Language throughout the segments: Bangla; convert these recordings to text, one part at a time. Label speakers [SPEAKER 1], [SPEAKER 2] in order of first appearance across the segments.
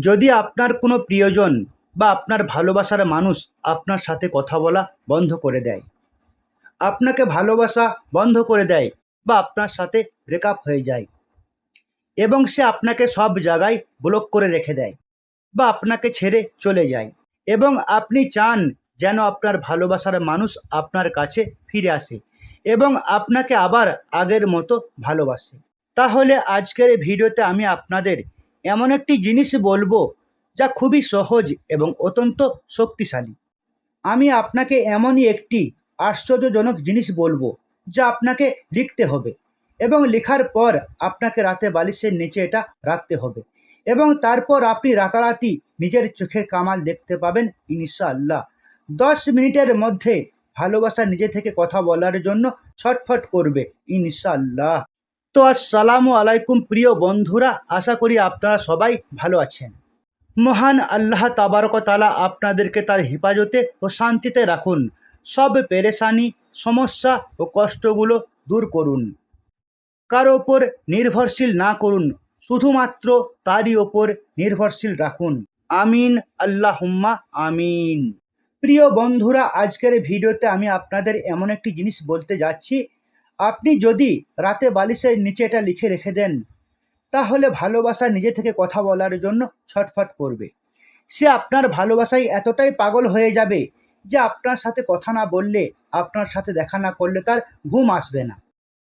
[SPEAKER 1] যদি আপনার কোনো প্রিয়জন বা আপনার ভালোবাসার মানুষ আপনার সাথে কথা বলা বন্ধ করে দেয়, আপনাকে ভালোবাসা বন্ধ করে দেয় বা আপনার সাথে ব্রেকআপ হয়ে যায় এবং সে আপনাকে সব জায়গায় ব্লক করে রেখে দেয় বা আপনাকে ছেড়ে চলে যায় এবং আপনি চান যেন আপনার ভালোবাসার মানুষ আপনার কাছে ফিরে আসে এবং আপনাকে আবার আগের মতো ভালোবাসে। তাহলে আজকের এই ভিডিওতে আমি আপনাদের এমন একটি জিনিস বলব যা খুবই সহজ এবং অত্যন্ত শক্তিশালী। আমি আপনাকে এমনই একটি আশ্চর্যজনক জিনিস বলব যা আপনাকে লিখতে হবে এবং লেখার পর আপনাকে রাতে বালিশের নিচে এটা রাখতে হবে এবং তারপর আপনি রাতারাতি নিজের চোখের কামাল দেখতে পাবেন, ইনশাআল্লাহ। দশ মিনিটের মধ্যে ভালোবাসা নিজে থেকে কথা বলার জন্য ছটফট করবে, ইনশাআল্লাহ। তো আসসালামু আলাইকুম প্রিয় বন্ধুরা, আশা করি আপনারা সবাই ভালো আছেন। মহান আল্লাহ তাবারকতালা আপনাদেরকে তার হেফাজতে ও শান্তিতে রাখুন। সব পেরেশানি, সমস্যা ও কষ্টগুলো দূর করুন। কারও ওপর নির্ভরশীল না করুন, শুধুমাত্র তারই ওপর নির্ভরশীল রাখুন। আমিন, আল্লাহুম্মা আমিন। প্রিয় বন্ধুরা, আজকের ভিডিওতে আমি আপনাদের এমন একটি জিনিস বলতে যাচ্ছি আপনি যদি রাতে বালিশের নিচে এটা লিখে রেখে দেন, তাহলে ভালোবাসা নিজে থেকে কথা বলার জন্য ছটফট করবে। সে আপনার ভালোবাসায় এতটাই পাগল হয়ে যাবে যে আপনার সাথে কথা না বললে, আপনার সাথে দেখা না করলে তার ঘুম আসবে না।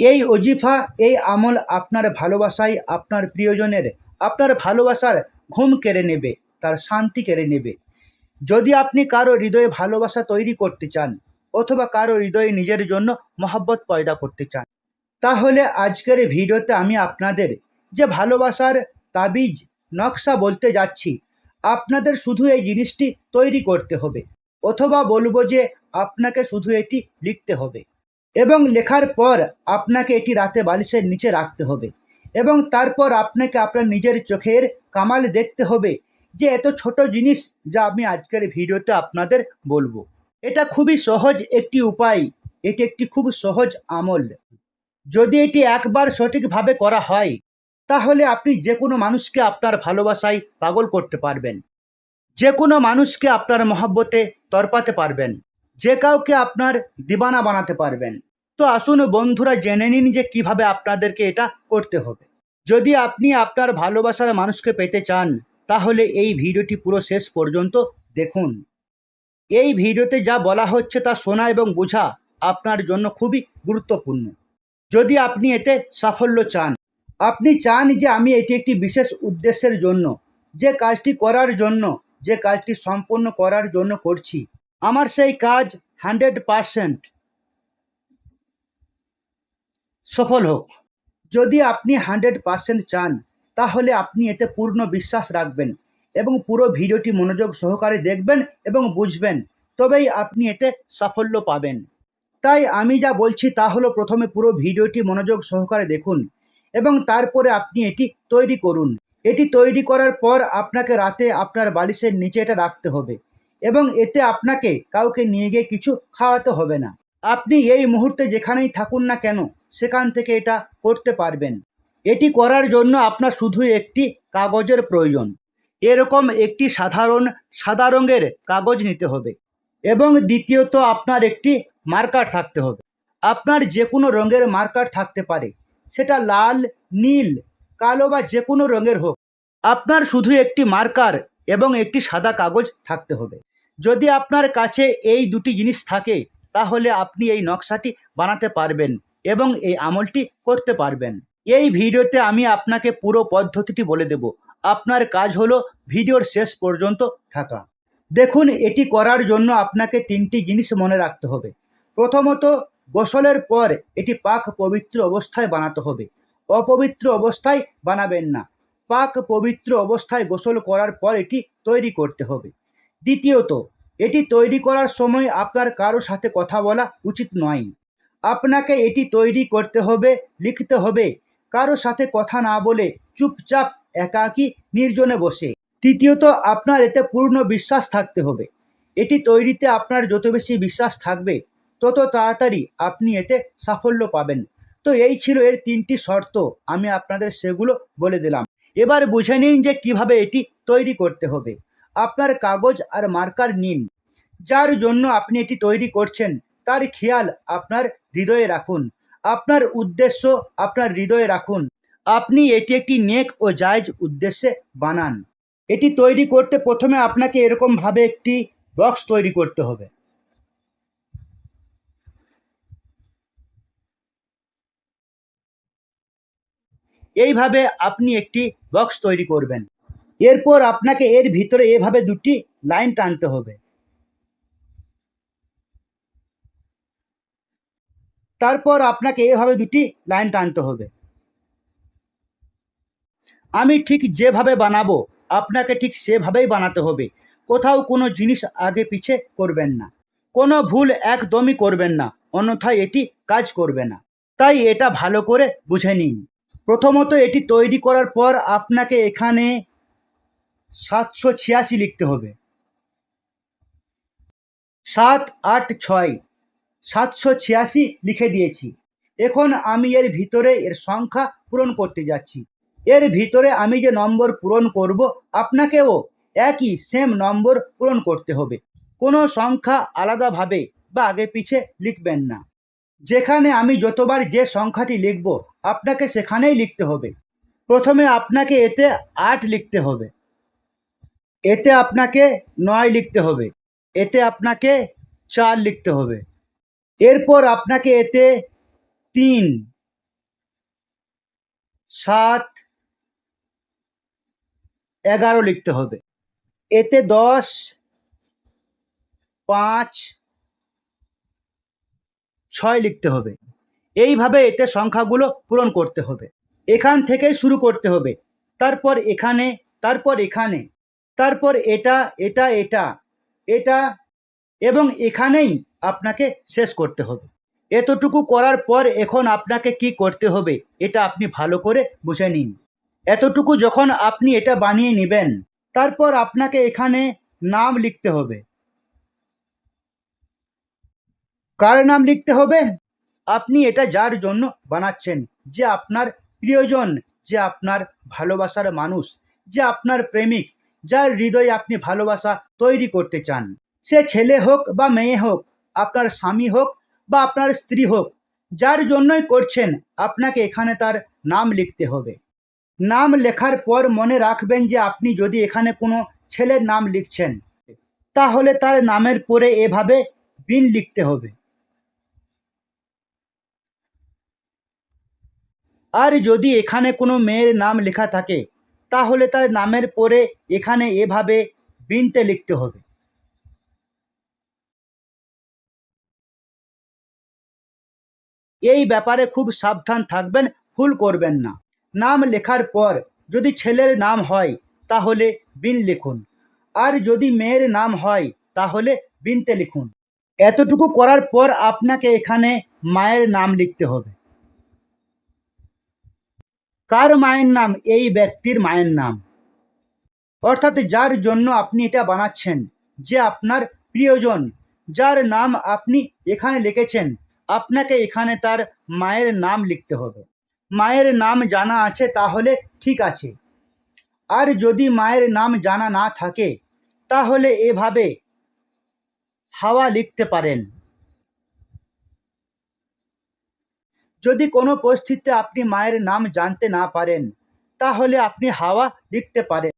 [SPEAKER 1] এই অজিফা এই আমল আপনার ভালোবাসায় আপনার প্রিয়জনের, আপনার ভালোবাসার ঘুম কেড়ে নেবে, তার শান্তি কেড়ে নেবে। যদি আপনি কারও হৃদয়ে ভালোবাসা তৈরি করতে চান অথবা কারও হৃদয়ে নিজের জন্য মহব্বত পয়দা করতে চান। তাহলে আজকের ভিডিওতে আমি আপনাদের যে ভালোবাসার তাবিজ, নকশা বলতে যাচ্ছি, আপনাদের শুধু এই জিনিসটি তৈরি করতে হবে। অথবা বলব যে আপনাকে শুধু এটি লিখতে হবে এবং লেখার পর আপনাকে এটি রাতে বালিশের নিচে রাখতে হবে এবং তারপর আপনাকে আপনার নিজের চোখের কামাল দেখতে হবে যে এত ছোট জিনিস যা আমি আজকের ভিডিওতে আপনাদের বলব। এটা খুবই সহজ একটি উপায়। এটি একটি খুব সহজ আমল। যদি এটি একবার সঠিকভাবে করা হয়, তাহলে আপনি যে কোনো মানুষকে আপনার ভালোবাসায় পাগল করতে পারবেন। যে কোনো মানুষকে আপনার মহব্বতে তরপাতে পারবেন। যে কাউকে আপনার দিবানা বানাতে পারবেন। তো আসুন বন্ধুরা জেনে নিন যে কীভাবে আপনাদেরকে এটা করতে হবে। যদি আপনি আপনার ভালোবাসার মানুষকে পেতে চান, তাহলে এই ভিডিওটি পুরো শেষ পর্যন্ত দেখুন। এই ভিডিওতে যা বলা হচ্ছে তা শোনা এবং বোঝা আপনার জন্য খুবই গুরুত্বপূর্ণ। যদি আপনি এতে সাফল্য চান, আপনি চান যে আমি এটি একটি বিশেষ উদ্দেশ্যের জন্য, যে কাজটি করার জন্য, যে কাজটি সম্পন্ন করার জন্য করছি, আমার সেই কাজ হান্ড্রেড পারসেন্ট সফল হোক। যদি আপনি হান্ড্রেড পারসেন্ট চান, তাহলে আপনি এতে পূর্ণ বিশ্বাস রাখবেন। এবং পুরো ভিডিওটি মনোযোগ সহকারে দেখবেন এবং বুঝবেন, তবেই আপনি এতে সাফল্য পাবেন। তাই আমি যা বলছি তা হলো প্রথমে পুরো ভিডিওটি মনোযোগ সহকারে দেখুন এবং তারপরে আপনি এটি তৈরি করুন। এটি তৈরি করার পর আপনাকে রাতে আপনার বালিশের নিচে এটা রাখতে হবে এবং এতে আপনাকে কাউকে নিয়ে গিয়ে কিছু খাওয়াতে হবে না। আপনি এই মুহূর্তে যেখানেই থাকুন না কেন, সেখান থেকে এটা করতে পারবেন। এটি করার জন্য আপনার শুধু একটি কাগজের প্রয়োজন। এরকম একটি সাধারণ, সাদা রঙের কাগজ নিতে হবে এবং দ্বিতীয়ত আপনার একটি মার্কার থাকতে হবে। আপনার যে কোনো রঙের মার্কার থাকতে পারে। সেটা লাল, নীল, কালো বা যে কোনো রঙের হোক। আপনার শুধু একটি মার্কার এবং একটি সাদা কাগজ থাকতে হবে। যদি আপনার কাছে এই দুটি জিনিস থাকে, তাহলে আপনি এই নকশাটি বানাতে পারবেন এবং এই আমলটি করতে পারবেন। এই ভিডিওতে আমি আপনাকে পুরো পদ্ধতিটি বলে দেব। আপনার কাজ হলো ভিডিওর শেষ পর্যন্ত থাকা। দেখুন, এটি করার জন্য আপনাকে তিনটি জিনিস মনে রাখতে হবে। প্রথমত, গোসলের পর এটি পাক পবিত্র অবস্থায় বানাতে হবে। অপবিত্র অবস্থায় বানাবেন না। পাক পবিত্র অবস্থায় গোসল করার পর এটি তৈরি করতে হবে। দ্বিতীয়ত, এটি তৈরি করার সময় আপনার কারও সাথে কথা বলা উচিত নয়। আপনাকে এটি তৈরি করতে হবে, লিখতে হবে। কারও সাথে কথা না বলে চুপচাপ একাকী নির্জনে বসে। তৃতীয়ত, আপনার এতে পূর্ণ বিশ্বাস থাকতে হবে। এটি তৈরিতে আপনার যত বেশি বিশ্বাস থাকবে, তত তাড়াতাড়ি আপনি এতে সাফল্য পাবেন। তো এই ছিল এর তিনটি শর্ত, আমি আপনাদের সেগুলো বলে দিলাম। এবার বুঝে নিন যে কীভাবে এটি তৈরি করতে হবে। আপনার কাগজ আর মার্কার নিন। যার জন্য আপনি এটি তৈরি করছেন, তার খেয়াল আপনার হৃদয়ে রাখুন। আপনার উদ্দেশ্য আপনার হৃদয়ে রাখুন। আপনি এটি একটি নেক ও জায়জ উদ্দেশ্যে বানান। এটি তৈরি করতে প্রথমে আপনাকে এরকমভাবে একটি বক্স তৈরি করতে হবে। এইভাবে আপনি একটি বক্স তৈরি করবেন। এরপর আপনাকে এর ভিতরে এভাবে দুটি লাইন টানতে হবে। তারপর আপনাকে এভাবে দুটি লাইন টানতে হবে। আমি ঠিক যেভাবে বানাবো, আপনাকে ঠিক সেভাবেই বানাতে হবে। কোথাও কোনো জিনিস আগে পিছে করবেন না। কোনো ভুল একদমই করবেন না, অন্যথায় এটি কাজ করবে না। তাই এটা ভালো করে বুঝে নিন। প্রথমত এটি তৈরি করার পর আপনাকে এখানে সাতশো ছিয়াশি লিখতে হবে। সাত আট ছয়, সাতশো ছিয়াশি লিখে দিয়েছি। এখন আমি এর ভিতরে এর সংখ্যা পূরণ করতে যাচ্ছি। এর ভিতরে আমি যে নম্বর পূরণ করব, আপনাকেও একই সেম নম্বর পূরণ করতে হবে। কোনো সংখ্যা আলাদাভাবে বা আগে পিছে লিখবেন না। যেখানে আমি যতবার যে সংখ্যাটি লিখব, আপনাকে সেখানেই লিখতে হবে। প্রথমে আপনাকে এতে আট লিখতে হবে। এতে আপনাকে নয় লিখতে হবে। এতে আপনাকে চার লিখতে হবে। এরপর আপনাকে এতে তিন, সাত এগারো লিখতে হবে। এতে দশ, পাঁচ, ছয় লিখতে হবে। এইভাবে এতে সংখ্যাগুলো পূরণ করতে হবে। এখান থেকে শুরু করতে হবে। তারপর এখানে তারপর এখানে, তারপর এটা এটা এটা এটা, এবং এখানেই আপনাকে শেষ করতে হবে। এতটুকু করার পর এখন আপনাকে কি করতে হবে, এটা আপনি ভালো করে বুঝে নিন। এতটুকু যখন আপনি এটা বানিয়ে নেবেন, তারপর আপনাকে এখানে নাম লিখতে হবে। কার নাম লিখতে হবে? আপনি এটা যার জন্য বানাচ্ছেন, যে আপনার প্রিয়জন, যে আপনার ভালোবাসার মানুষ, যে আপনার প্রেমিক, যার হৃদয়ে আপনি ভালোবাসা তৈরি করতে চান। সে ছেলে হোক বা মেয়ে হোক, আপনার স্বামী হোক বা আপনার স্ত্রী হোক, যার জন্যই করছেন, আপনাকে এখানে তার নাম লিখতে হবে। নাম লেখার পর মনে রাখবেন যে আপনি যদি এখানে কোনো ছেলের নাম লিখছেন, তাহলে তার নামের পরে এভাবে বিন লিখতে হবে। আর যদি এখানে কোনো মেয়ের নাম লেখা থাকে, তাহলে তার নামের পরে এখানে এভাবে বিনতে লিখতে হবে। এই ব্যাপারে খুব সাবধান থাকবেন, ভুল করবেন না। নাম লেখার পর যদি ছেলের নাম হয়, তাহলে বিন লিখুন। আর যদি মেয়ের নাম হয়, তাহলে বিনতে লিখুন। এতটুকু করার পর আপনাকে এখানে মায়ের নাম লিখতে হবে। কার মায়ের নাম? এই ব্যক্তির মায়ের নাম। অর্থাৎ যার জন্য আপনি এটা বানাচ্ছেন, যে আপনার প্রিয়জন, যার নাম আপনি এখানে লিখেছেন, আপনাকে এখানে তার মায়ের নাম লিখতে হবে। মায়ের নাম জানা আছে তাহলে ঠিক আছে। আর যদি মায়ের নাম জানা না থাকে, তাহলে এভাবে হাওয়া লিখতে পারেন। যদি কোনো পরিস্থিতিতে আপনি মায়ের নাম জানতে না পারেন, তাহলে আপনি হাওয়া লিখতে পারেন।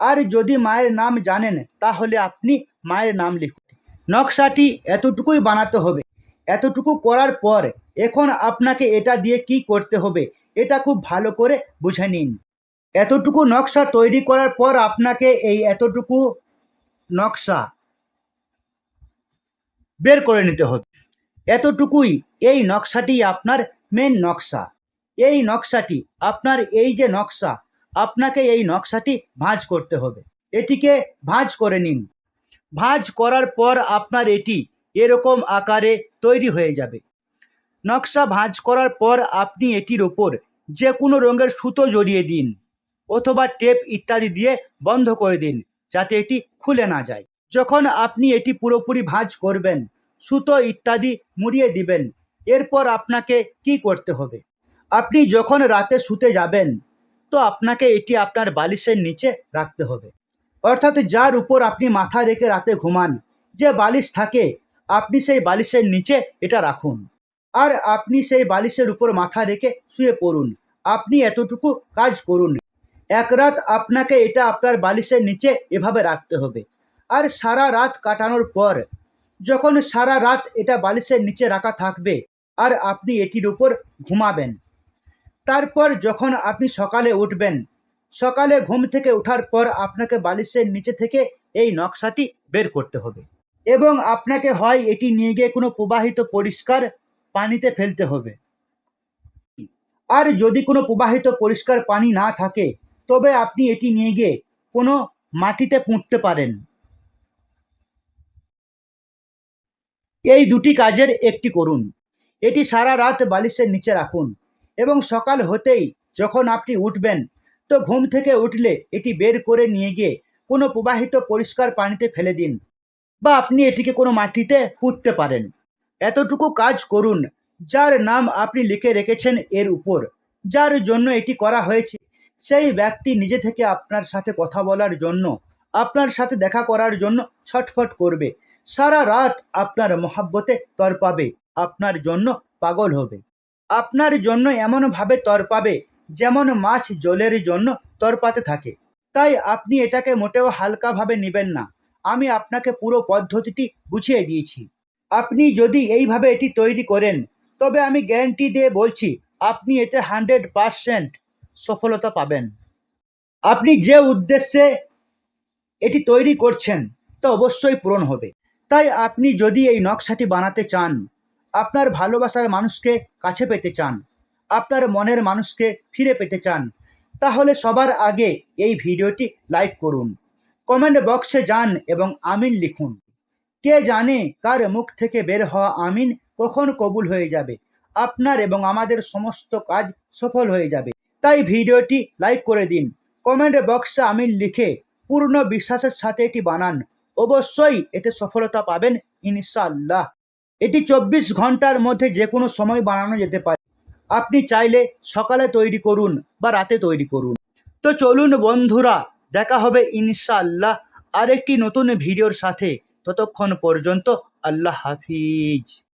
[SPEAKER 1] আর যদি মায়ের নাম জানেন, তাহলে আপনি মায়ের নাম লিখুন। নকশাটি এতটুকুই বানাতে হবে। এতটুকু করার পর এখন আপনাকে এটা দিয়ে কি করতে হবে, এটা খুব ভালো করে বুঝে নিন। এতটুকু নকশা তৈরি করার পর আপনাকে এই এতটুকু নকশা বের করে নিতে হবে। এতটুকুই এই নকশাটি আপনার মেন নকশা। এই নকশাটি, আপনার এই যে নকশা, আপনাকে এই নকশাটি ভাঁজ করতে হবে। এটিকে ভাঁজ করে নিন। ভাঁজ করার পর আপনার এটি এরকম আকারে তৈরি হয়ে যাবে। নকশা ভাঁজ করার পর আপনি এটির ওপর যে কোনো রঙের সুতো জড়িয়ে দিন অথবা টেপ ইত্যাদি দিয়ে বন্ধ করে দিন যাতে এটি খুলে না যায়। যখন আপনি এটি পুরোপুরি ভাঁজ করবেন, সুতো ইত্যাদি মুড়িয়ে দিবেন, এরপর আপনাকে কি করতে হবে? আপনি যখন রাতে শুতে যাবেন, তো আপনাকে এটি আপনার বালিশের নিচে রাখতে হবে। অর্থাৎ যার উপর আপনি মাথা রেখে রাতে ঘুমান, যে বালিশ থাকে আপনি সেই বালিশের নিচে এটা রাখুন। আর আপনি সেই বালিশের উপর মাথা রেখে শুয়ে পড়ুন। আপনি এতটুকু কাজ করুন। এক রাত আপনাকে এটা আপনার বালিশের নিচে এভাবে রাখতে হবে। আর সারা রাত কাটানোর পর, যখন সারা রাত এটা বালিশের নিচে রাখা থাকবে, আর আপনি এটির উপর ঘুমাবেন। তারপর যখন আপনি সকালে উঠবেন, সকালে ঘুম থেকে ওঠার পর আপনাকে বালিশের নিচে থেকে এই নকশাটি বের করতে হবে। এবং আপনাকে হয় এটি নিয়ে গিয়ে কোনো প্রবাহিত পরিষ্কার পানিতে ফেলতে হবে। আর যদি কোনো প্রবাহিত পরিষ্কার পানি না থাকে, তবে আপনি এটি নিয়ে গিয়ে কোনো মাটিতে পুঁততে পারেন। এই দুটি কাজের একটি করুন। এটি সারা রাত বালিশের নিচে রাখুন এবং সকাল হতেই যখন আপনি উঠবেন, তো ঘুম থেকে উঠলে এটি বের করে নিয়ে গিয়ে কোনো প্রবাহিত পরিষ্কার পানিতে ফেলে দিন। বা আপনি এটিকে কোনো মাটিতে পুঁততে পারেন। এতটুকু কাজ করুন, যার নাম আপনি লিখে রেখেছেন এর উপর, যার জন্য এটি করা হয়েছে। সেই ব্যক্তি নিজে থেকে আপনার সাথে কথা বলার জন্য, আপনার সাথে দেখা করার জন্য ছটফট করবে। সারা রাত আপনার মহাব্বতে তরপাবে আপনার জন্য পাগল হবে। আপনার জন্য এমনভাবে তরপাবে যেমন মাছ জলের জন্য তরপাতে থাকে। তাই আপনি এটাকে মোটেও হালকাভাবে নেবেন না। আমি আপনাকে পুরো পদ্ধতিটি বুঝিয়ে দিয়েছি। আপনি যদি এইভাবে এটি তৈরি করেন, তবে আমি গ্যারান্টি দিয়ে বলছি, আপনি এতে হান্ড্রেড পারসেন্ট সফলতা পাবেন। আপনি যে উদ্দেশ্যে এটি তৈরি করছেন, তা অবশ্যই পূরণ হবে। তাই আপনি যদি এই নকশাটি বানাতে চান, আপনার ভালোবাসার মানুষকে কাছে পেতে চান, আপনার মনের মানুষকে ফিরে পেতে চান, তাহলে সবার আগে এই ভিডিওটি লাইক করুন। কমেন্ট বক্সে যান এবং আমিন লিখুন। কে জানে কার মুখ থেকে বের হওয়া আমিন কখন কবুল হয়ে যাবে? আপনার এবং আমাদের সমস্ত কাজ সফল হয়ে যাবে। তাই ভিডিওটি লাইক করে দিন। কমেন্ট বক্সে আমিন লিখে পূর্ণ বিশ্বাসের সাথে এটি বানান। অবশ্যই এতে সফলতা পাবেন ইনশাআল্লাহ। এটি চব্বিশ ঘণ্টার মধ্যে যে কোনো সময় বানানো যেতে পারে। আপনি চাইলে সকালে তৈরি করুন বা রাতে তৈরি করুন। তো চলুন বন্ধুরা দেখা হবে ইনশাআল্লাহ আরেকটি নতুন ভিডিওর সাথে। ততক্ষণ পর্যন্ত আল্লাহ হাফিজ।